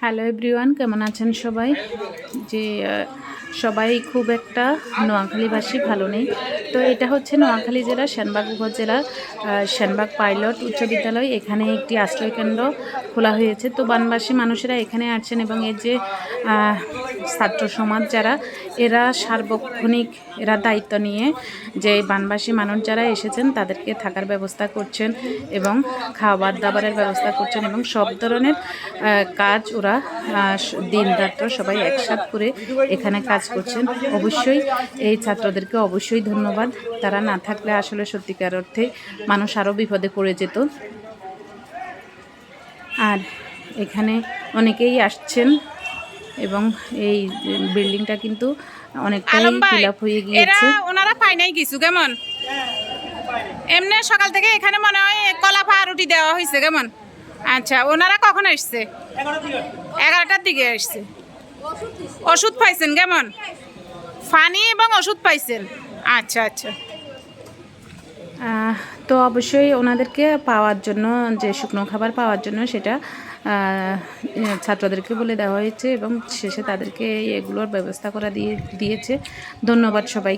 Hello everyone কেমন আছেন সবাই? যে সবাই খুব একটা নোয়াখালীবাসী ভালো নেই। তো এটা হচ্ছে নোয়াখালী জেলার শ্যানবাগ উপজেলার শ্যানবাগ পাইলট উচ্চ বিদ্যালয়, এখানে একটি আশ্রয় কেন্দ্র খোলা হয়েছে। তো বানবাসী মানুষেরা এখানে আসছেন এবং এর যে ছাত্র সমাজ যারা, এরা সার্বক্ষণিক, এরা দায়িত্ব নিয়ে যে বানবাসী মানুষ যারা এসেছেন, তাদেরকে থাকার ব্যবস্থা করছেন এবং খাবার দাবারের ব্যবস্থা করছেন এবং সব ধরনের কাজ ওরা দিন রাত্র সবাই একসাথ করে এখানে কাজ করছেন অবশ্যই এই ছাত্রদেরকে অবশ্যই ধন্যবাদ। তারা না থাকলে আসলে সত্যিকার অর্থে মানুষ আরও বিপদে পড়ে যেত। আর এখানে অনেকেই আসছেন এবং এই বিল্ডিংটা কিন্তু অনেকটাই ফিল আপ হয়ে গিয়েছে। ওনারা পায় নাই কিছু কেমন? এমনি সকাল থেকে এখানে মনে হয় কলা রুটি দেওয়া হয়েছে কেমন? আচ্ছা ওনারা কখন আসছে? এগারোটার দিকে আসছে। ওষুধ পাইছেন, কেমন? ফানি এবং ওষুধ পাইছেন? আচ্ছা আচ্ছা। তো অবশ্যই ওনাদেরকে পাওয়ার জন্য, যে শুকনো খাবার পাওয়ার জন্য সেটা ছাত্রদেরকে বলে দেওয়া হয়েছে এবং শেষে তাদেরকে এগুলোর ব্যবস্থা করা দিয়ে, দিয়েছে। ধন্যবাদ সবাই